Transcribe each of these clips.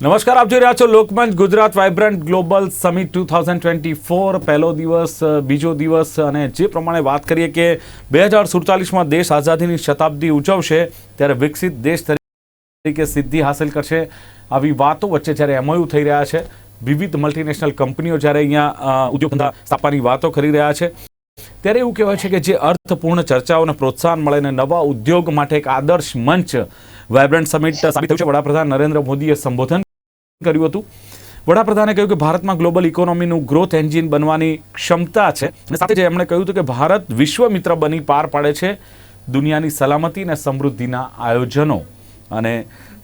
નમસ્કાર, આપ જોઈ રહ્યા છો Lokmanch Gujarat vibrant global summit two thousand twenty four. પહેલો દિવસ બીજો દિવસ અને જે પ્રમાણે વાત કરીએ કે બે હજાર સુડતાલીસમાં દેશ આઝાદીની શતાબ્દી ઉજવશે, ત્યારે વિકસિત દેશ તરીકે સિદ્ધિ હાંસલ કરશે આવી વાતો વચ્ચે જ્યારે એમઓયુ થઈ રહ્યા છે. વિવિધ મલ્ટીનેશનલ કંપનીઓ જ્યારે અહીંયા ઉદ્યોગ ધંધા સ્થાપવાની વાતો કરી રહ્યા છે. ત્યારે એવું કહેવાય છે કે જે અર્થપૂર્ણ ચર્ચાઓને પ્રોત્સાહન મળે અને નવા ઉદ્યોગ માટે એક આદર્શ મંચ વાઇબ્રન્ટ સમિટ સાબિત થયું છે, વડાપ્રધાન નરેન્દ્ર મોદીએ સંબોધન કર્યું હતું. વડાપ્રધાને કહ્યું કે ભારતમાં ગ્લોબલ ઇકોનોમીનું ગ્રોથ એન્જિન બનવાની ક્ષમતા છે અને સાથે જ એમણે કહ્યું હતું કે ભારત વિશ્વ મિત્ર બની પાર પાડે છે દુનિયાની સલામતી અને સમૃદ્ધિના આયોજનો. અને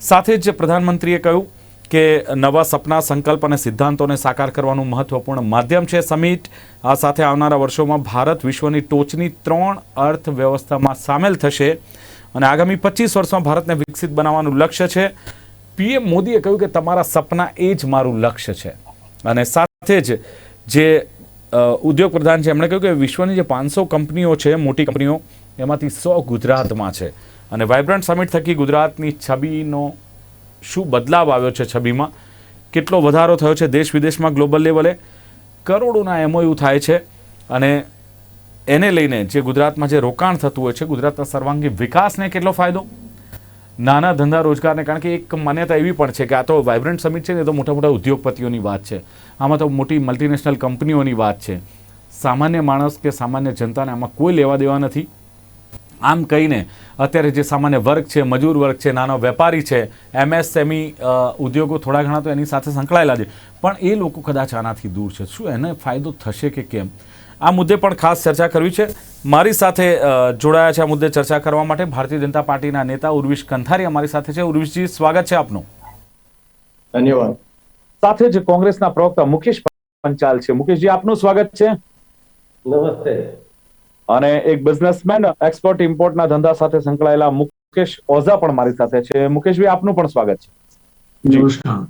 સાથે જ પ્રધાનમંત્રીએ કહ્યું કે નવા સપના, સંકલ્પ અને સિદ્ધાંતોને સાકાર કરવાનું મહત્વપૂર્ણ માધ્યમ છે સમિટ. આ સાથે આવનારા વર્ષોમાં ભારત વિશ્વની ટોચની ત્રણ અર્થવ્યવસ્થામાં સામેલ થશે અને આગામી પચીસ વર્ષમાં ભારતને વિકસિત બનાવવાનું લક્ષ્ય છે. પીએમ મોદીએ કહ્યું કે તમારા સપના એ જ મારું લક્ષ્ય છે. અને સાથે જ જે ઉદ્યોગ પ્રધાન છે, એમણે કહ્યું કે વિશ્વની જે પાંચસો કંપનીઓ છે, મોટી કંપનીઓ, એમાંથી સો ગુજરાતમાં છે. અને વાઇબ્રન્ટ સમિટ થકી ગુજરાતની છબીનો શું બદલાવ આવ્યો છે છબીમાં? કેટલો વધારો થયો છે દેશ વિદેશમાં ગ્લોબલ લેવલે? કરોડોના એમઓયુ થાય છે. અને એને લઈને જે ગુજરાતમાં જે રોકાણ થતું હોય છે, ગુજરાતના સર્વાંગી વિકાસને કેટલો ફાયદો? નાના ધંધા રોજગારને કારણ કે એક માન્યતા એવી પણ છે કે આ તો વાઇબ્રન્ટ સમિટ છે ને તો મોટા મોટા ઉદ્યોગપતિઓની વાત છે. આમાં તો મોટી મલ્ટીનેશનલ કંપનીઓની વાત છે. સામાન્ય માણસ કે સામાન્ય જનતાને આમાં કોઈ લેવા દેવા નથી. આમ કહીને અત્યારે જે સામાન્ય વર્ગ છે, મજૂર વર્ગ છે, નાનો વેપારી છે, એમએસએમઈ ઉદ્યોગો થોડા ઘણા તો એની સાથે સંકળાયેલા છે. પણ એ લોકો કદાચ આનાથી દૂર છે. શું એને ફાયદો થશે કે કેમ? આ મુદ્દે પણ ખાસ ચર્ચા કરવી છે. મારી સાથે જોડાયા છે આ મુદ્દે ચર્ચા કરવા માટે ભારતીય જનતા પાર્ટીના નેતા ઉર્વિશ કંથારી અમારી સાથે છે. ઉર્વિશજી સ્વાગત છે આપનું. ધન્યવાદ. સાથે જ કોંગ્રેસના પ્રવક્તા મુકેશ પંચાલ છે. મુકેશજી આપનું સ્વાગત છે. નમસ્તે. અને એક બિઝનેસમેન એક્સપોર્ટ ઇમ્પોર્ટના ધંધા સાથે સંકળાયેલા મુકેશ ઓઝા પણ મારી સાથે છે. મુકેશભાઈ આપનું પણ સ્વાગત છે. નમસ્કાર.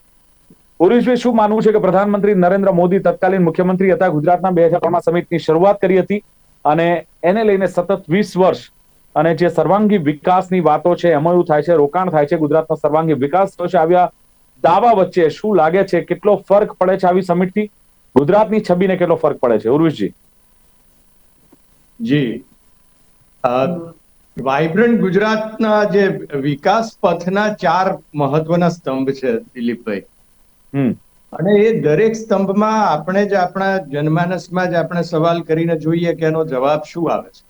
પુરુષભાઈ શું માનવું છે કે પ્રધાનમંત્રી નરેન્દ્ર મોદી તત્કાલીન મુખ્યમંત્રી હતા ગુજરાતના બે હજાર ત્રણમાં સમિટની શરૂઆત કરી હતી અને એને લઈને સતત વીસ વર્ષ અને જે સર્વાંગી વિકાસની વાતો છે, એમાં થાય છે, રોકાણ થાય છે, ગુજરાતનો સર્વાંગી વિકાસ થયો છે, આવ્યા દાવા વચ્ચે શું લાગે છે, કેટલો ફરક પડે છે આવી સમિટથી? ગુજરાતની છબીને કેટલો ફરક પડે છે? ઉર્વિશજી. જી. વાઇબ્રન્ટ ગુજરાતના જે વિકાસ પથના ચાર મહત્વના સ્તંભ છે, દિલીપભાઈ. અને એ દરેક સ્તંભમાં આપણે જ આપણા જનમાનસમાં જ આપણે સવાલ કરીને જોઈએ કે એનો જવાબ શું આવે છે.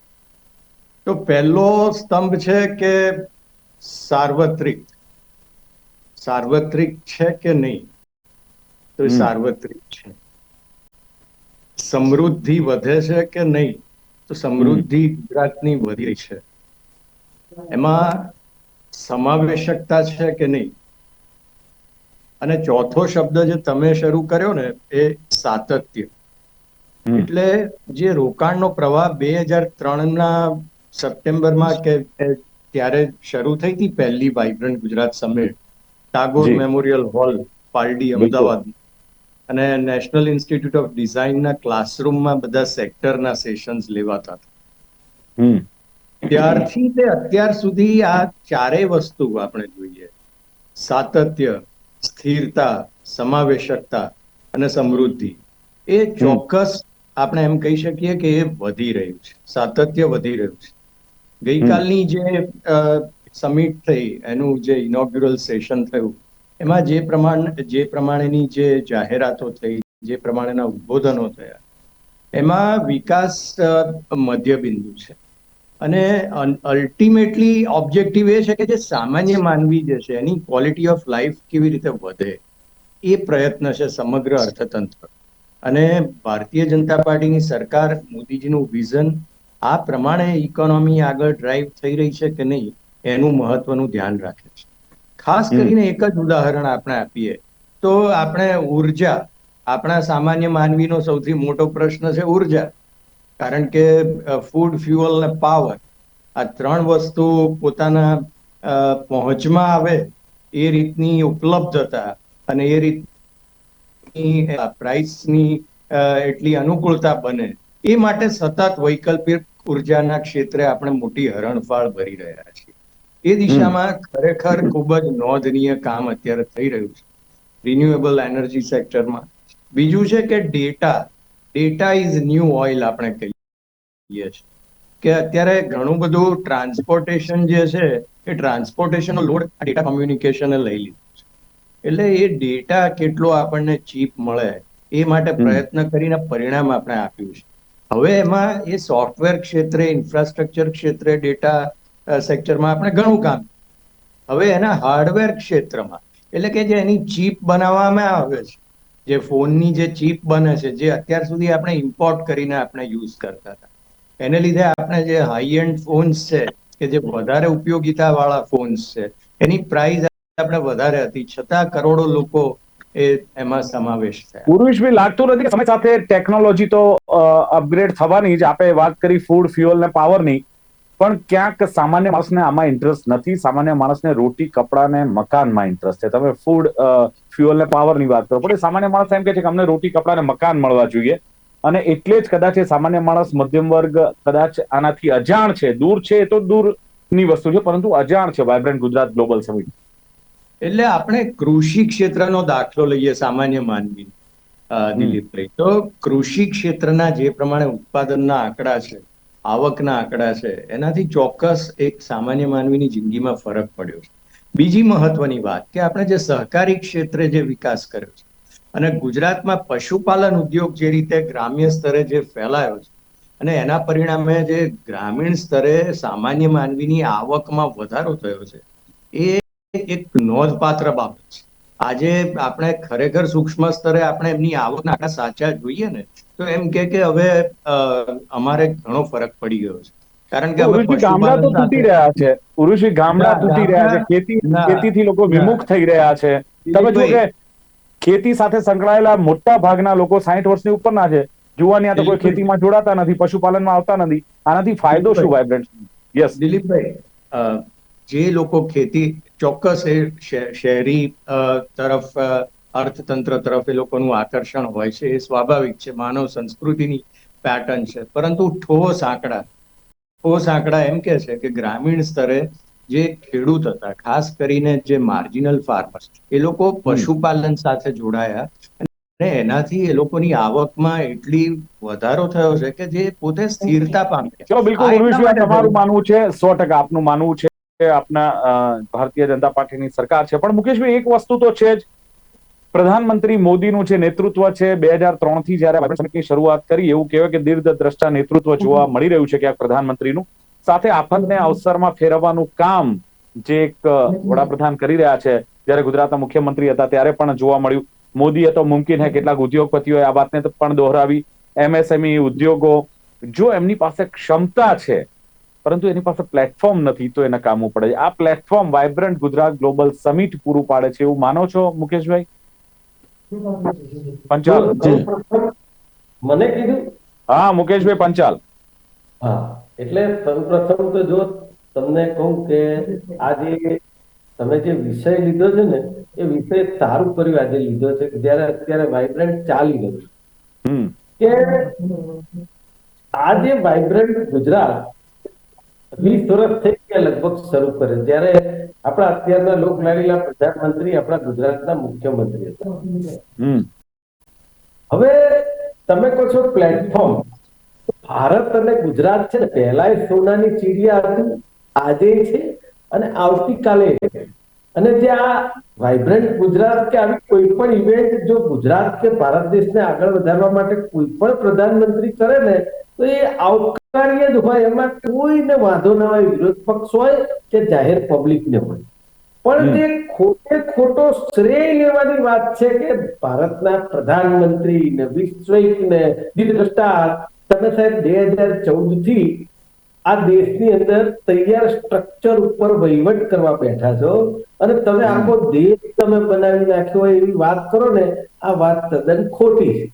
તો પહેલો સ્તંભ છે કે સાર્વત્રિક. સાર્વત્રિક છે કે નહીં? તો એ સાર્વત્રિક છે. સમૃદ્ધિ વધે છે કે નહીં? તો સમૃદ્ધિ ગુજરાતની વધી છે. એમાં સમાવેશકતા છે કે નહીં? અને ચોથો શબ્દ જે તમે શરૂ કર્યો ને એ સાતત્ય. એટલે જે રોકાણનો પ્રવાહ બે હજાર ત્રણના સપ્ટેમ્બરમાં કે ત્યારે શરૂ થઈ હતી પહેલી vibrant Gujarat summit Tagore memorial hall Paldi Ahmedabad. અને નેશનલ ઇન્સ્ટિટ્યૂટ ઓફ ડિઝાઇનના ક્લાસરૂમમાં બધા સેક્ટરના સેશન્સ લેવાતા હતા. ત્યારથી તે અત્યાર સુધી આ ચારેય વસ્તુ આપણે જોઈએ. સાતત્ય સ્થિરતા સમાવેશકતા અને સમૃદ્ધિ. એ ચોક્કસ આપણે એમ કહી શકીએ કે એ વધી રહ્યું છે સાતત્ય વધી રહ્યું છે. ગઈકાલની જે સમિટ થઈ એનું જે ઇનોગ્યુરલ સેશન થયું એમાં જે પ્રમાણ જે પ્રમાણેની જે જાહેરાતો થઈ જે પ્રમાણેના ઉદ્બોધનો થયા એમાં વિકાસ મધ્યબિંદુ છે. અને અલ્ટિમેટલી ઓબ્જેક્ટિવ એ છે કે જે સામાન્ય માનવી જે છે એની ક્વોલિટી ઓફ લાઈફ કેવી રીતે વધે એ પ્રયત્ન છે સમગ્ર અર્થતંત્ર. અને ભારતીય જનતા પાર્ટીની સરકાર મોદીજીનું વિઝન આ પ્રમાણે ઇકોનોમી આગળ ડ્રાઈવ થઈ રહી છે કે નહીં એનું મહત્વનું ધ્યાન રાખે છે. ખાસ કરીને એક જ ઉદાહરણ આપણે આપીએ તો આપણે ઊર્જા આપણા સામાન્ય માનવીનો સૌથી મોટો પ્રશ્ન છે ઊર્જા. કારણ કે ફૂડ ફ્યુઅલ અને પાવર આ ત્રણ વસ્તુ પોતાના પહોંચમાં આવે એ રીતની ઉપલબ્ધતા અને એ રીતની પ્રાઇસની એટલી અનુકૂળતા બને એ માટે સતત વૈકલ્પિક ઉર્જાના ક્ષેત્રે આપણે મોટી હરણફાળ ભરી રહ્યા છીએ. એ દિશામાં ખરેખર ખૂબ જ નોંધનીય કામ અત્યારે થઈ રહ્યું છે. રિન્યુએબલ એનર્જી સેક્ટરમાં બીજું છે કે data data is new oil આપણે કહીએ છીએ. કે અત્યારે ઘણું બધું ટ્રાન્સપોર્ટેશન જે છે એ ટ્રાન્સપોર્ટેશનનો લોડ ડેટા કોમ્યુનિકેશને લઈ લીધું છે. એટલે એ ડેટા કેટલો આપણને ચીપ મળે એ માટે પ્રયત્ન કરીને પરિણામ આપણે આપ્યું છે. હવે એમાં એ સોફ્ટવેર ક્ષેત્રે ઇન્ફ્રાસ્ટ્રક્ચર ક્ષેત્રે ડેટા સેક્ટરમાં આપણે ઘણું કામ હવે એના હાર્ડવેર ક્ષેત્રમાં એટલે કે જે એની ચીપ બનાવવામાં આવે છે જે ફોનની જે ચીપ બને છે, જે અત્યાર સુધી આપણે ઇમ્પોર્ટ કરીને આપણે યુઝ કરતા હતા. એને લીધે આપણે જે હાઈ એન્ડ ફોન્સ છે, કે જે વધારે ઉપયોગિતા વાળા ફોન્સ છે, એની પ્રાઇસ આપણે વધારે હતી. છતાં કરોડો લોકો એ એમાં સમાવેશ થાય. પુરુષભાઈ લાગતું નથી કે સમય સાથે ટેકનોલોજી તો અપગ્રેડ થવાની જ. આપણે વાત કરી ફૂડ ફ્યુઅલ ને પાવરની પણ ક્યાંક સામાન્ય માણસને આમાં ઇન્ટરેસ્ટ નથી. સામાન્ય માણસને રોટી, કપડા ને મકાનમાં ઇન્ટરેસ્ટ છે. તમે ફૂડ ફ્યુઅલ ને પાવરની વાત કરો. પણ સામાન્ય માણસ એમ કે છે કે અમને રોટી, કપડા ને મકાન મળવા જોઈએ. અને એટલે જ કદાચ એ સામાન્ય માણસ મધ્યમ વર્ગ કદાચ આનાથી અજાણ છે. દૂર છે તો દૂરની વસ્તુ છે, પરંતુ અજાણ છે વાયબ્રન્ટ ગુજરાત ગ્લોબલ સમિટ એટલે આપણે કૃષિ ક્ષેત્રનો દાખલો લઈએ સામાન્ય માનવી દિલીપભાઈ તો કૃષિ ક્ષેત્રના જે પ્રમાણે ઉત્પાદનના આંકડા છે, આવકના આંકડા છે, એનાથી ચોક્કસ એક સામાન્ય માનવીની જિંદગીમાં ફરક પડ્યો છે. બીજી મહત્વની વાત કે આપણે જે સહકારી ક્ષેત્રે જે વિકાસ કર્યો છે અને ગુજરાતમાં પશુપાલન ઉદ્યોગ જે રીતે ગ્રામ્ય સ્તરે જે ફેલાયો છે અને એના પરિણામે જે ગ્રામીણ સ્તરે સામાન્ય માનવીની આવકમાં વધારો થયો છે, એ એક નોંધપાત્ર બાબત છે. આજે આપણે ખરેખર સૂક્ષ્મ સ્તરે આપણે એમની આવકના આંકડા સાચા જોઈએ ને, તો એમ કે હવે અમારે ઘણો ફરક પડી ગયો છે. કારણ કે ઉરુષી ગામડા તો તૂટી રહ્યા છે. ઉરુષી ગામડા તૂટી રહ્યા છે. ખેતી ખેતીથી લોકો વિમુખ થઈ રહ્યા છે. તમે જો કે ખેતી સાથે સંકળાયેલા મોટા ભાગના લોકો સાહીઠ વર્ષની ઉપરના છે. જુવાની તો કોઈ ખેતીમાં જોડાતા નથી પશુપાલનમાં આવતા નથી. આનાથી ફાયદો શું વાઇબ્રન્ટ યસ દિલીપભાઈ જે લોકો ખેતી ચોક્કસ એ શહેરી અ, તરફ અર્થતંત્ર તરફ એ લોકોનું આકર્ષણ હોય છે. એ સ્વાભાવિક છે. માનવ સંસ્કૃતિની પેટર્ન છે. પરંતુ ઠોસ આંકડા ઠોસ આંકડા એમ કે છે કે ગ્રામીણ સ્તરે જે ખેડૂત હતા ખાસ કરીને જે માર્જિનલ ફાર્મર્સ એ લોકો પશુપાલન સાથે જોડાયા અને એનાથી એ લોકોની આવકમાં એટલી વધારો થયો છે કે જે પોતે સ્થિરતા પામે ચલો બિલકુલ તમારું માનવું છે સો ટકા આપનું માનવું છે કે આપના ભારતીય જનતા પાર્ટીની સરકાર છે. પણ મુકેશભાઈ એક વસ્તુ તો છે જ પ્રધાનમંત્રી મોદીનું જે નેતૃત્વ છે બે હજાર ત્રણથી જયારે સમિટની શરૂઆત કરી એવું કહેવાય કે દીર્ઘદ્રષ્ટા નેતૃત્વ જોવા મળી રહ્યું છે ક્યાંક પ્રધાનમંત્રીનું. સાથે આફતને અવસરમાં ફેરવવાનું કામ જે એક વડાપ્રધાન કરી રહ્યા છે જયારે ગુજરાતના મુખ્યમંત્રી હતા ત્યારે પણ જોવા મળ્યું. મોદીએ તો મુમકિન હે કેટલાક ઉદ્યોગપતિઓએ આ વાતને પણ દોહરાવી. એમએસએમઈ ઉદ્યોગો જો એમની પાસે ક્ષમતા છે પરંતુ એની પાસે પ્લેટફોર્મ નથી તો એને કામવું પડે છે. આ platform vibrant Gujarat global summit પૂરું પાડે છે એવું માનો છો મુકેશભાઈ? પંચાલ. મને કીધું? હા મુકેશભાઈ પંચાલ. હા એટલે સૌપ્રથમ તો જો તમને કહું કે આ જે તમે જે વિષય લીધો છે ને એ વિષય સારું કર્યું આજે લીધો છે. જયારે અત્યારે વાઇબ્રન્ટ ચાલી રહ્યું છે. હમ. કે આ જે વાઇબ્રન્ટ ગુજરાત વીસ વર્ષ થઈ લગભગ શરૂ કરે. જ્યારે આપણા અત્યારના લોકલાડીલા પ્રધાનમંત્રી આપણા ગુજરાતના મુખ્યમંત્રી હતા. હવે તમે કહો છો પ્લેટફોર્મ ભારત અને ગુજરાત છે ને પહેલા સોનાની ચીડિયા હતી આજે છે અને આવતીકાલે. અને જે આ વાઇબ્રન્ટ ગુજરાત કે આવી કોઈ પણ ઇવેન્ટ જો ગુજરાત કે ભારત દેશને આગળ વધારવા માટે કોઈ પણ પ્રધાનમંત્રી કરે ને તો એ આવકાર્ય જ હોય એમાં કોઈને વાંધો ના હોય વિરોધ પક્ષ હોય કે જાહેર પબ્લિકને હોય. પણ તે ખોટે ખોટો શ્રેય લેવાની વાત છે કે ભારતના પ્રધાનમંત્રી ને વિશ્વિક ને દીર્ઘદ્રષ્ટા તમે સાહેબ બે હજાર ચૌદથી આ દેશની અંદર તૈયાર સ્ટ્રક્ચર ઉપર વહીવટ કરવા બેઠા છો. અને તમે આખો દેશ તમે બનાવી નાખ્યો હોય એવી વાત કરો ને આ વાત તદ્દન ખોટી છે.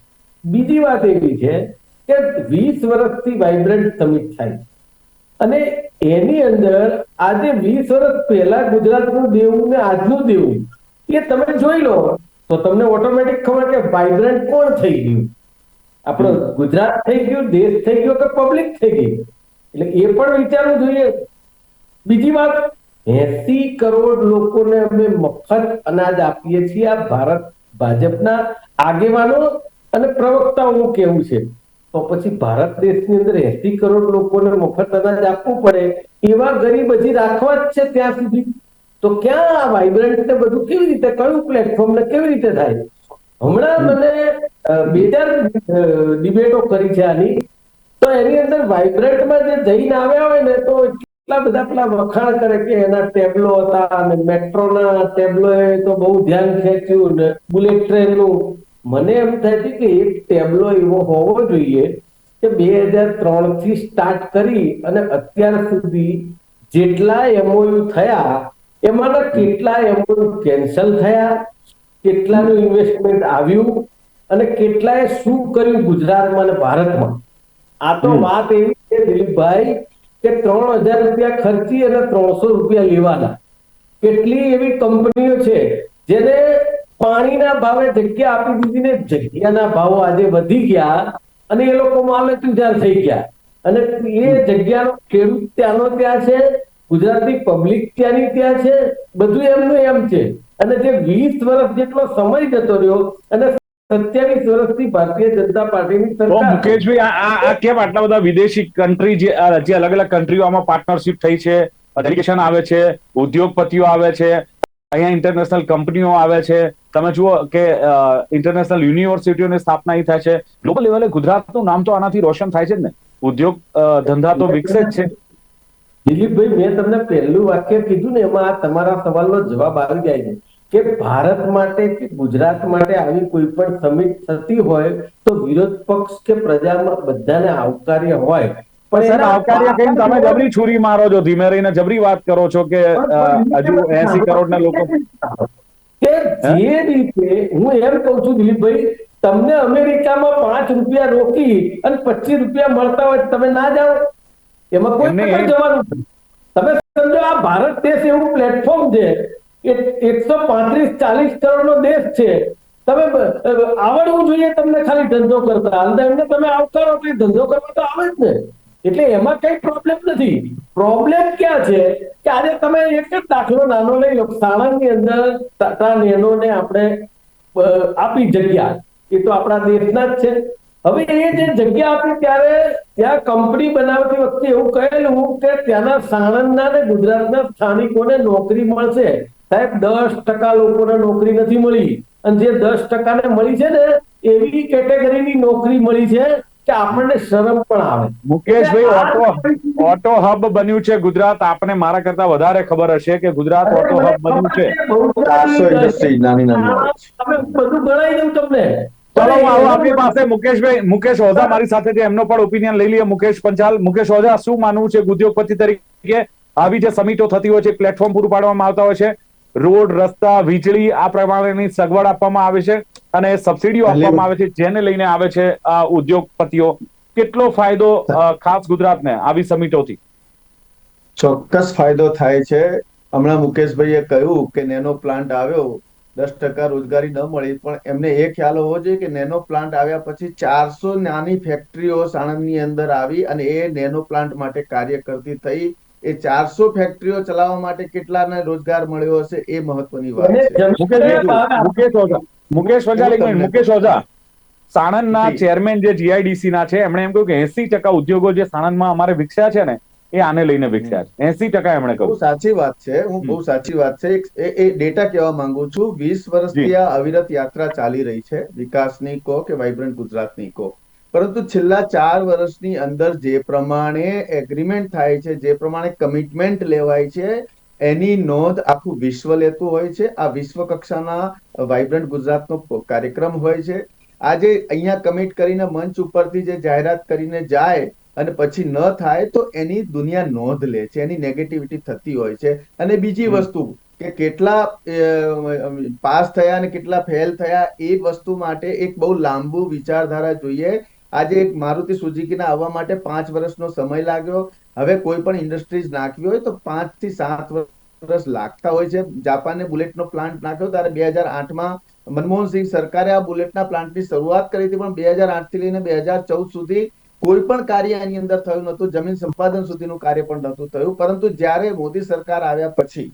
બીજી વાત એવી છે કે વીસ વર્ષથી વાઇબ્રન્ટ સમિટ થાય. અને એની અંદર આજે વીસ વર્ષ પહેલા ગુજરાતનું દેવું ને આજનું દેવું એ તમે જોઈ લો તો તમને ઓટોમેટિક ખબર કે વાઇબ્રન્ટ કોણ થઈ ગયું? આપણો ગુજરાત થઈ ગયું દેશ થઈ ગયો કે પબ્લિક થઈ ગઈ એટલે એ પણ વિચારવું જોઈએ. બીજી વાત એસી કરોડ લોકોને અમે મફત અનાજ આપીએ છીએ આ ભારત ભાજપના આગેવાનો અને પ્રવક્તાઓનું કેવું છે. તો પછી ભારત દેશની અંદર એસી કરોડ લોકોને મફત અનાજ આપવું પડે એવા ગરીબ હજી રાખવા જ છે ત્યાં સુધી. તો ક્યાં આ વાઇબ્રન્ટ ને બધું કેવી રીતે કયું પ્લેટફોર્મ ને કેવી રીતે થાય? હમણાં મને બે ચાર ડિબેટો કરી છે આની. તો એની અંદર વાઇબ્રન્ટમાં જે જઈને આવ્યા હોય ને તો એટલા બધા પેલા વખાણ કરે કે એના ટેબલો હતા અને મેટ્રોના ટેબલો તો બહુ ધ્યાન ખેંચ્યું ને બુલેટ ટ્રેનનું. મને એમ થાય છે કે એક ટેબલો એવો હોવો જોઈએ કે બે હજાર ત્રણથી સ્ટાર્ટ કરી અને અત્યાર સુધી જેટલા એમઓયુ થયા એમાંના કેટલા એમઓયુ કેન્સલ થયા કેટલાનું ઇન્વેસ્ટમેન્ટ આવ્યું અને કેટલાએ શું કર્યું ગુજરાતમાં અને ભારતમાં? આ તો વાત એવી છે દિલીપભાઈ કે ત્રણ હજાર રૂપિયા ખર્ચી અને ત્રણસો રૂપિયા લેવાના. કેટલી એવી કંપનીઓ છે જેને પાણીના ભાવે જગ્યા આપી દીધી ને જગ્યાના ભાવો આજે વધી ગયા અને એ લોકો માલે થઈ ગયા. અને એ જગ્યાનો ખેડૂત ત્યાંનો ત્યાં છે ગુજરાતની પબ્લિક ત્યાંની ત્યાં છે બધું એમનું એમ છે. અને જે વીસ વર્ષ જેટલો સમય જતો રહ્યો અને સત્યાવીસ વર્ષથી ભારતીય જનતા પાર્ટીની સરકાર મુકેશભાઈ આ કેમ આટલા બધા વિદેશી કન્ટ્રી જે અલગ અલગ કન્ટ્રીઓમાં પાર્ટનરશિપ થઈ છે ડેલિગેશન આવે છે ઉદ્યોગપતિઓ આવે છે અહીંયા ઇન્ટરનેશનલ કંપનીઓ આવે છે. તમે જુઓ કે ઇન્ટરનેશનલ યુનિવર્સિટીઓની સ્થાપના થાય છે. ગ્લોબલ લેવલે ગુજરાતનું નામ તો આનાથી રોશન થાય છે ને. ઉદ્યોગ ધંધા તો વિકસે જ છે. દિલીપભાઈ, મેં તમને પહેલું વાક્ય કીધું ને, એમાં આ તમારા સવાલનો જવાબ આવી જાય છે. કે ભારત માટે કે ગુજરાત માટે આવી કોઈ પણ સમિટ થતી હોય તો વિરોધ પક્ષ કે પ્રજામાં બધાને આવકાર્ય હોય. પણ સર આવકાર્ય કહીને તમે જબરી છુરી મારો છો ધીમે રહીને જબરી વાત કરો છો કે હજુ એસી કરોડના લોકો કે જે રીતે હું એમ કઉ છું દિલીપભાઈ તમને અમેરિકામાં પાંચ રૂપિયા રોકી અને પચીસ રૂપિયા મળતા હોય તમે ના જાઓ. એમાં કોઈ જવાનું તમે સમજો આ ભારત દેશ એવું પ્લેટફોર્મ છે કે એકસો પાંત્રીસ ચાલીસ કરોડ નો દેશ છે. તમે આવડવું જોઈએ તમને ખાલી ધંધો કરતા. અંદર એમને તમે આવકારો ધંધો કરવા તો આવે જ ને. એટલે એમાં કઈ પ્રોબ્લેમ નથી. પ્રોબ્લેમ ક્યાં છે? કે આજે તમે એક જ દાખલો નાનો લઈ લો. સાણંદની અંદર ટાટા નેનોને આપણે આપી જગ્યા. એ તો આપણા દેશના જ છે. હવે એ જે જગ્યા આપી ત્યારે ત્યાં કંપની બનાવતી વખતે એવું કહેલું કે ત્યાંના સાણંદના ને ગુજરાતના સ્થાનિકોને નોકરી મળશે. સાહેબ, દસ ટકા લોકોને નોકરી નથી મળી. અને જે દસ ટકાને મળી છે ને, એવી કેટેગરીની નોકરી મળી છે કે આપણને શરમ પણ આવે. મુકેશભાઈ ઓટો ઓટો હબ બન્યું છે ગુજરાત. આપને મારા કરતા વધારે ખબર હશે કે ગુજરાત ઓટો હબ બન્યું છે. ચારસો ઇન્ડસ્ટ્રી નાની નાની હોય છે. તમે બધું ગણાઈ દઉં તમને. ચલો આવો આપણી પાસે મુકેશભાઈ મુકેશ ઓઝા મારી સાથે છે. એમનો પણ ઓપિનિયન લઈ લઈએ મુકેશ પંચાલ. મુકેશ ઓઝા શું માનવું છે ઉદ્યોગપતિ તરીકે? આવી જે સમિટો થતી હોય છે પ્લેટફોર્મ પૂરું પાડવામાં આવતા હોય છે. રોડ રસ્તા વીજળી આ પ્રમાણેની સગવડ આપવામાં આવે છે અને સબસિડીઓ આપવામાં આવે છે જેને લઈને આવે છે આ ઉદ્યોગપતિઓ. કેટલો ફાયદો ખાસ ગુજરાતને આવી સમિટોથી? ચોક્કસ ફાયદો થાય છે. હમણાં મુકેશભાઈએ કહ્યું કે નેનો પ્લાન્ટ આવ્યો દસ ટકા રોજગારી ન મળી પણ એમને એ ખ્યાલ હોવો જોઈએ કે નેનો પ્લાન્ટ આવ્યા પછી ચારસો નાની ફેક્ટરીઓ સાણંદની અંદર આવી અને એ નેનો પ્લાન્ટ માટે કાર્ય કરતી થઈ. એ ચારસો ફેક્ટરીઓ ચલાવવા માટે કેટલાને રોજગાર મળ્યો હશે એ મહત્વની વાત છે. મુકેશ ઓઝા મુકેશ એક મિનિટ મુકેશ ઓઝા. સાણંદના. ચેરમેન જે જીઆઈડીસી ના છે એમણે એમ કહ્યું કે એસી ટકા ઉદ્યોગો જે સાણંદમાં અમારે વિકસ્યા છે ને એ આને લઈને વિકસ્યા છે. એસી ટકા એમણે બહુ કહ્યું સાચી વાત છે હું બહુ સાચી વાત છે. એ એ ડેટા કહેવા માંગુ છું વીસ વર્ષથી. આ અવિરત યાત્રા ચાલી રહી છે વિકાસની કહો કે વાઇબ્રન્ટ ગુજરાતની કહો. પરંતુ છેલ્લા ચાર વર્ષની અંદર જે પ્રમાણે એગ્રીમેન્ટ થાય છે જે પ્રમાણે કમિટમેન્ટ લેવાય છે એની નોંધ આખું વિશ્વ લેતું હોય છે. આ વિશ્વ કક્ષાના વાઇબ્રન્ટ ગુજરાતનો કાર્યક્રમ હોય છે. આજે અહીંયા કમિટ કરીને મંચ ઉપરથી જે જાહેરાત કરીને જાય અને પછી ન થાય તો એની દુનિયા નોંધ લે છે. એની નેગેટિવિટી થતી હોય છે. અને બીજી વસ્તુ કે કેટલા પાસ થયા અને કેટલા ફેલ થયા એ વસ્તુ માટે એક બહુ લાંબુ વિચારધારા જોઈએ. આજે એક મારુતિ સુઝુકીના આવવા માટે પાંચ વર્ષનો સમય લાગ્યો. હવે કોઈ પણ ઇન્ડસ્ટ્રીઝ નાખવી હોય તો પાંચથી સાત વર્ષ લાગતા હોય છે. જાપાને બુલેટનો પ્લાન્ટ નાખ્યો ત્યારે બે હજાર આઠમાં મનમોહનસિંહ સરકારે આ બુલેટના પ્લાન્ટની શરૂઆત કરી હતી, પણ બે હજાર આઠથી લઈને બે હજાર ચૌદ સુધી કોઈ પણ કાર્ય એની અંદર થયું નહોતું. જમીન સંપાદન સુધીનું કાર્ય પણ નહોતું થયું. પરંતુ જ્યારે મોદી સરકાર આવ્યા પછી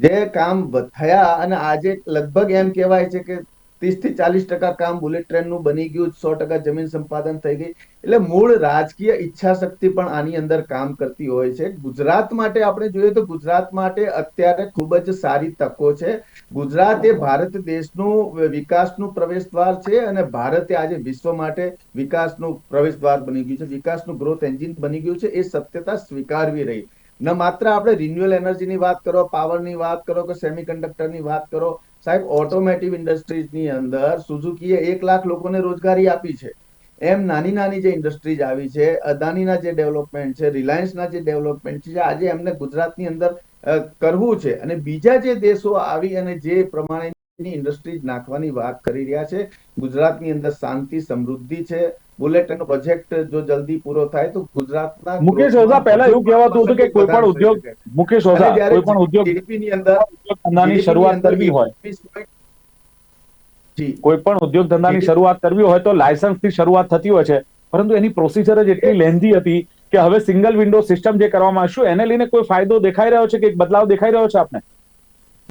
જે કામ થયા, અને આજે લગભગ એમ કહેવાય છે કે ત્રીસથી ચાલીસ ટકા કામ બુલેટ ટ્રેનનું બની ગયું, સો ટકા જમીન સંપાદન થઈ ગઈ. એટલે મૂળ રાજકીય ઈચ્છા શક્તિ પણ આની અંદર કામ કરતી હોય છે. ગુજરાત માટે આપણે જોઈએ તો ગુજરાત માટે અત્યારે ખૂબ જ સારી તકો છે. ગુજરાત એ ભારત દેશનું વિકાસનું પ્રવેશ દ્વાર છે અને ભારતે આજે વિશ્વ માટે વિકાસનું પ્રવેશ દ્વાર બની ગયું છે. વિકાસનું ગ્રોથ એન્જિન બની ગયું છે. એ સત્યતા સ્વીકારવી રહી. ન માત્ર આપણે રિન્યુઅલ એનર્જીની વાત કરો પાવરની વાત કરો કે સેમિકન્ડક્ટરની વાત કરો, સાહેબ ઓટોમેટિવ ઇન્ડસ્ટ્રીઝની અંદર સુઝુકીએ એક લાખ લોકોને રોજગારી આપી છે. એમ નાની નાની જે ઇન્ડસ્ટ્રીઝ આવી છે, અદાનીના જે ડેવલપમેન્ટ છે રિલાયન્સના જે ડેવલપમેન્ટ છે આજે એમને ગુજરાતની અંદર કરવું છે. અને બીજા જે દેશો આવી અને જે પ્રમાણેની ઇન્ડસ્ટ્રીઝ નાખવાની વાત કરી રહ્યા છે, ગુજરાતની અંદર શાંતિ, સમૃદ્ધિ છે બુલેટ નો પ્રોજેક્ટ જો જલ્દી પૂરો થાય તો ગુજરાતના મુકેશ ઓઝા પહેલા એવું કહેવાતું હતું કે કોઈ પણ ઉદ્યોગ મુકેશ ઓઝા કોઈ પણ ઉદ્યોગની અંદર ધંધાની શરૂઆત કરવી હોય. જી. કોઈ પણ ઉદ્યોગ ધંધાની શરૂઆત કરવી હોય તો લાયસન્સથી શરૂઆત થતી હોય છે. પરંતુ એની પ્રોસિજર જ એટલી લેન્ધી હતી કે હવે સિંગલ વિન્ડો સિસ્ટમ જે કરવામાં આવશે એને લઈને કોઈ ફાયદો દેખાઈ રહ્યો છે કે બદલાવ દેખાઈ રહ્યો છે આપને?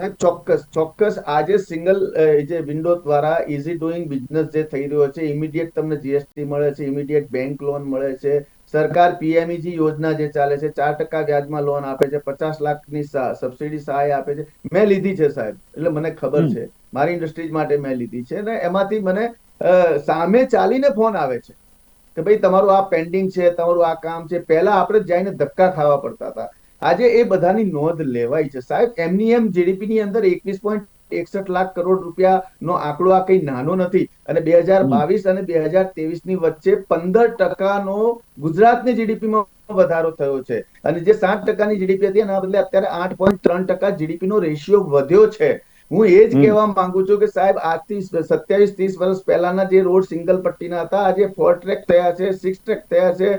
સાહેબ ચોક્કસ ચોક્કસ આજે સિંગલ જે વિન્ડો દ્વારા ઇઝી ડુઈંગ બિઝનેસ જે થઈ રહ્યો છે ઇમિડિયેટ તમને જીએસટી મળે છે ઇમિડિયેટ બેંક લોન મળે છે સરકાર પીએમઈજી યોજના જે ચાલે છે ચાર ટકા વ્યાજમાં લોન આપે છે પચાસ લાખની સબસિડી સહાય આપે છે મેં લીધી છે સાહેબ એટલે મને ખબર છે મારી ઇન્ડસ્ટ્રીઝ માટે મેં લીધી છે અને એમાંથી મને સામે ચાલીને ફોન આવે છે કે ભાઈ તમારું આ પેન્ડિંગ છે તમારું આ કામ છે પહેલા આપણે જઈને ધક્કા ખાવા પડતા હતા આજે એ બધાની નોંધ લેવાય છે. સાહેબ એમની એમ જીડીપી ની અંદર એકવીસ પોઈન્ટ એકસઠ લાખ કરોડ રૂપિયાનો આંકડો આ કઈ નાનો નથી અને બે હજાર બાવીસ અને બે હજાર ત્રેવીસની વચ્ચે પંદર ટકાનો ગુજરાતની જીડીપીમાં વધારો થયો છે. અને જે સાત ટકાની જીડીપી હતી એના બદલે અત્યારે આઠ પોઈન્ટ ત્રણ ટકા જીડીપી નો રેશિયો વધ્યો છે. હું એ જ. કહેવા માંગુ છું કે સાહેબ આજથી સત્યાવીસ ત્રીસ વર્ષ પહેલાના જે રોડ સિંગલ પટ્ટીના હતા આજે ફોર ટ્રેક થયા છે સિક્સ ટ્રેક થયા છે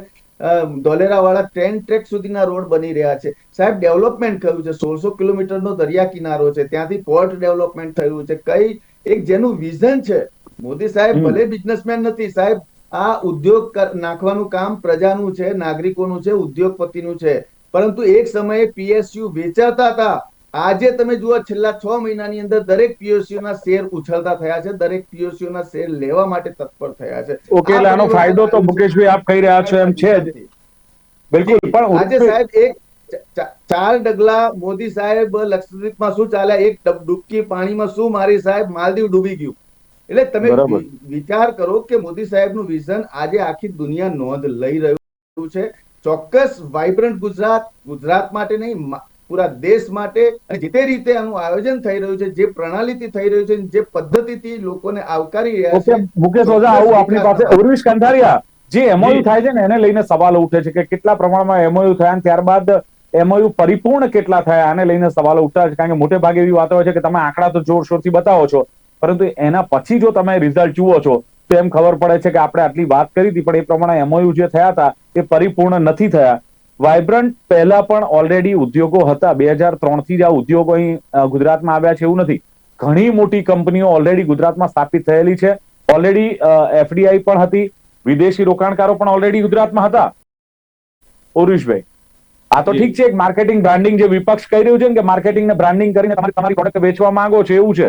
ધોલેરા વાળા ટેન ટ્રેક સુધીના રોડ બની રહ્યા છે. સાહેબ ડેવલપમેન્ટ થયું છે. સોળસો કિલોમીટરનો દરિયા કિનારો છે. ત્યાંથી પોર્ટ ડેવલપમેન્ટ થયું છે. કઈ એક જેનું વિઝન છે? મોદી સાહેબ ભલે બિઝનેસમેન નથી. સાહેબ આ ઉદ્યોગ નાખવાનું કામ પ્રજાનું છે નાગરિકોનું છે ઉદ્યોગપતિનું છે. પરંતુ એક સમયે પીએસયુ વેચાતા હતા. આજે તમે જુઓ છેલ્લા છ મહિનાની અંદર દરેક પીઓસીઓના શેર ઉછળતા થયા છે. દરેક પીઓસીઓના શેર લેવા માટે તત્પર થયા છે. ઓકે એટલે આનો ફાયદો તો મુકેશભાઈ આપ કહી રહ્યા છો એમ છે જ. બિલકુલ પણ આજે સાહેબ એક ચાર ડગલા મોદી સાહેબ લક્ષદ્વીપમાં શું ચાલ્યા એક ડૂબકી પાણીમાં શું મારી સાહેબ? માલદીવ ડૂબી ગયું. એટલે તમે વિચાર કરો કે મોદી સાહેબનું વિઝન આજે આખી દુનિયા નોંધ લઈ રહ્યું છે. ચોક્કસ વાઇબ્રન્ટ ગુજરાત ગુજરાત માટે નહીં પૂરા દેશ માટે અને જે તે રીતે આનું આયોજન થઈ રહ્યું છે જે પ્રણાલીથી થઈ રહ્યું છે જે પદ્ધતિથી લોકોને આવકારી રહ્યા છે મુકેશ ઓઝા આવું આપણી પાસે ઉર્વિશ કંધારિયા જે એમઓયુ થાય છે ને એને લઈને સવાલો ઉઠે છે કે કેટલા પ્રમાણમાં એમઓયુ થયા અને ત્યારબાદ એમઓયુ પરિપૂર્ણ કેટલા થયા આને લઈને સવાલો ઉઠતા છે. કારણ કે મોટે ભાગે એવી વાતો હોય છે કે તમે આંકડા તો જોરશોરથી બતાવો છો પરંતુ એના પછી જો તમે રિઝલ્ટ જુઓ છો તો એમ ખબર પડે છે કે આપણે આટલી વાત કરી હતી પણ એ પ્રમાણે એમઓયુ જે થયા હતા એ પરિપૂર્ણ નથી થયા. વાઇબ્રન્ટ પહેલા પણ ઓલરેડી ઉદ્યોગો હતા. બે હજાર ત્રણથી જ આ ઉદ્યોગો અહીં ગુજરાતમાં આવ્યા છે એવું નથી. ઘણી મોટી કંપનીઓ ઓલરેડી ગુજરાતમાં સ્થાપિત થયેલી છે. ઓલરેડી એફડીઆઈ પણ હતી. વિદેશી રોકાણકારો પણ ઓલરેડી ગુજરાતમાં હતા. ઉરુષભાઈ આ તો ઠીક છે એક માર્કેટિંગ બ્રાન્ડિંગ જે વિપક્ષ કહી રહ્યું છે કે માર્કેટિંગ ને બ્રાન્ડિંગ કરીને તમારી તમારી પ્રોડક્ટ વેચવા માંગો છો એવું છે?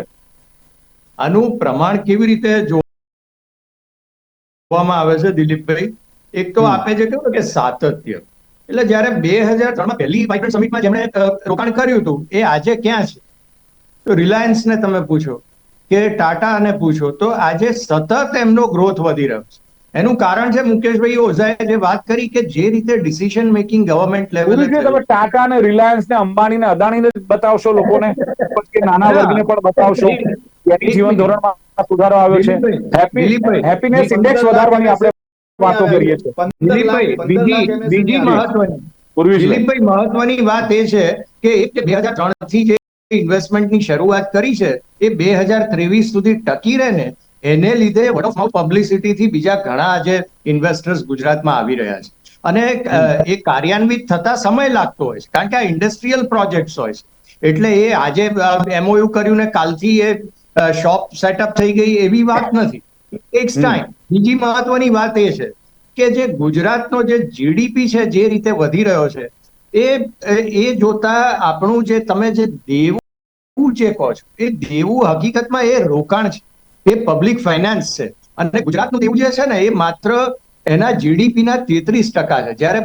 આનું પ્રમાણ કેવી રીતે જોવામાં આવે છે દિલીપભાઈ? એક તો. આપે જે કહ્યું કે સાતત્ય. એટલે જ્યારે બે હજાર ત્રણમાં પહેલી વાઇબ્રન્ટ સમિટમાં જેમણે રોકાણ કર્યું હતું એ આજે ક્યાં છે? તો રિલાયન્સને તમે પૂછો કે ટાટા ને પૂછો તો આજે સતત એમનો ગ્રોથ વધી રહ્યો છે. એનું કારણ છે મુકેશભાઈ ઓઝાએ જે વાત કરી કે જે રીતે ડિસિઝન મેકિંગ ગવર્મેન્ટ લેવલ તમે ટાટા ને રિલાયન્સ ને અંબાણી ને અદાણી ને બતાવશો લોકોને પછી નાના વર્ગને પણ બતાવશો. જીવન ધોરણમાં સુધારો આવ્યો છે. હેપીનેસ ઇન્ડેક્સ વધારવાની આપણે વાતો કરીએ છીએ. દિલીપભાઈ બીજી બીજી મહત્વની દિલીપભાઈ મહત્વની વાત એ છે કે એક બે હજાર ત્રણથી જે ઇન્વેસ્ટમેન્ટની શરૂઆત કરી છે એ બે હજાર ત્રેવીસ સુધી ટકી રહે ને એને લીધે વર્ડ ઓફ માઉથ પબ્લિસિટી થી બીજા ઘણા આજે ઇન્વેસ્ટર્સ ગુજરાતમાં આવી રહ્યા છે. અને એ કાર્યાન્વિત થતા સમય લાગતો હોય છે કારણ કે આ ઇન્ડસ્ટ્રીયલ પ્રોજેક્ટ્સ હોય છે. એટલે એ આજે એમઓયુ કર્યું ને કાલથી એ શોપ સેટઅપ થઈ ગઈ એવી વાત નથી. ટેક્સ ટાઈમ બીજી મહત્વની વાત એ છે કે જે ગુજરાતનો જે જીડીપી છે જે રીતે વધી રહ્યો છે, એ એ જોતા આપણું જે તમે જે દેવું જે કહો છો, એ દેવું હકીકતમાં એ રોકાણ છે, એ પબ્લિક ફાઇનાન્સ છે. અને ગુજરાતનું દેવું જે છે ને, એ માત્ર એના જીડીપી ના તેત્રીસ ટકા છે. જ્યારે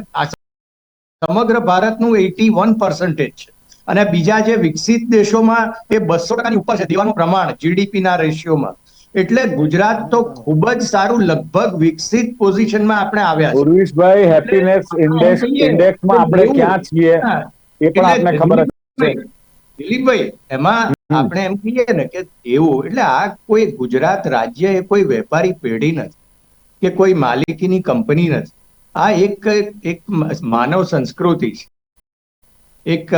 સમગ્ર ભારતનું એટી વન પર્સન્ટેજ છે. અને બીજા જે વિકસિત દેશોમાં એ બસો ટકાની ઉપર છે, દેવાનું પ્રમાણ જીડીપી ના રેશિયોમાં એટલે ગુજરાત તો ખૂબ જ સારું લગભગ વિકસિત પોઝિશનમાં આપણે આવ્યા છે ઉર્વિશભાઈ હેપીનેસ ઇન્ડેક્સ ઇન્ડેક્સમાં આપણે ક્યાં છીએ એ પણ આપને ખબર છે. દિલીપભાઈ, એમાં આપણે એમ કહીએ ને કે એવું એટલે આ કોઈ ગુજરાત રાજ્ય એ કોઈ વેપારી પેઢી નથી કે કોઈ માલિકીની કંપની નથી. આ એક એક માનવ સંસ્કૃતિ છે. એક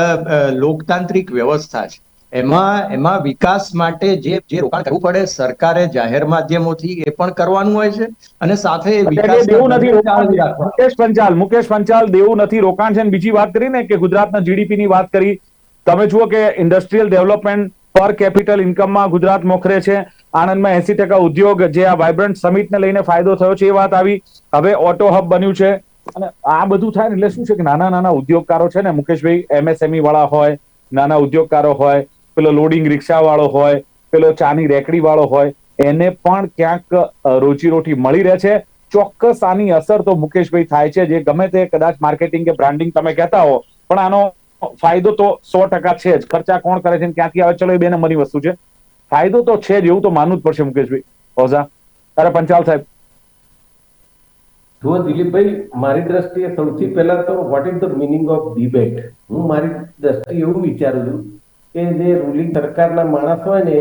લોકતાંત્રિક વ્યવસ્થા છે. એમાં એમાં વિકાસ માટે જે જે રોકાણ કરવું પડે સરકારે જાહેર માધ્યમોથી એ પણ કરવાનું હોય છે. અને સાથે દેવું નથી. મુકેશ પંચાલ મુકેશ પંચાલ દેવું નથી રોકાણ છે. બીજી વાત કરી ને કે ગુજરાતના જીડીપી ની વાત કરી. તમે જુઓ કે ઇન્ડસ્ટ્રીયલ ડેવલપમેન્ટ પર કેપિટલ ઇન્કમમાં ગુજરાત મોખરે છે. આણંદમાં એસી ટકા ઉદ્યોગ જે આ વાઇબ્રન્ટ સમિટને લઈને ફાયદો થયો છે એ વાત આવી. હવે ઓટો હબ બન્યું છે. અને આ બધું થાય એટલે શું છે કે નાના નાના ઉદ્યોગકારો છે ને મુકેશભાઈ એમએસએમઈ વાળા હોય નાના ઉદ્યોગકારો હોય પેલો લોડિંગ રિક્ષા વાળો હોય, પેલો ચાની રેકડી વાળો હોય, એને પણ ક્યાંક રોજીરોટી મળી રહે છે. ચોક્કસ આની અસર તો મુકેશભાઈ થાય છે, જે ગમે તે કદાચ માર્કેટિંગ કે બ્રાન્ડિંગ તમે કહેતા હો, પણ આનો ફાયદો તો સો ટકા છે જ. ખર્ચા કોણ કરે છે ક્યાંથી આવે? ચલો, એ બે નંબરની વસ્તુ છે. ફાયદો તો છે જ, એવું તો માનવું જ પડશે મુકેશભાઈ. ઓઝા અરે પંચાલ સાહેબ. જુઓ દિલીપભાઈ, મારી દ્રષ્ટિએ સૌથી પહેલા તો what is the meaning of debate હું મારી દ્રષ્ટિએ એવું વિચારું છું કે જે રૂલિંગ સરકારના માણસ હોય ને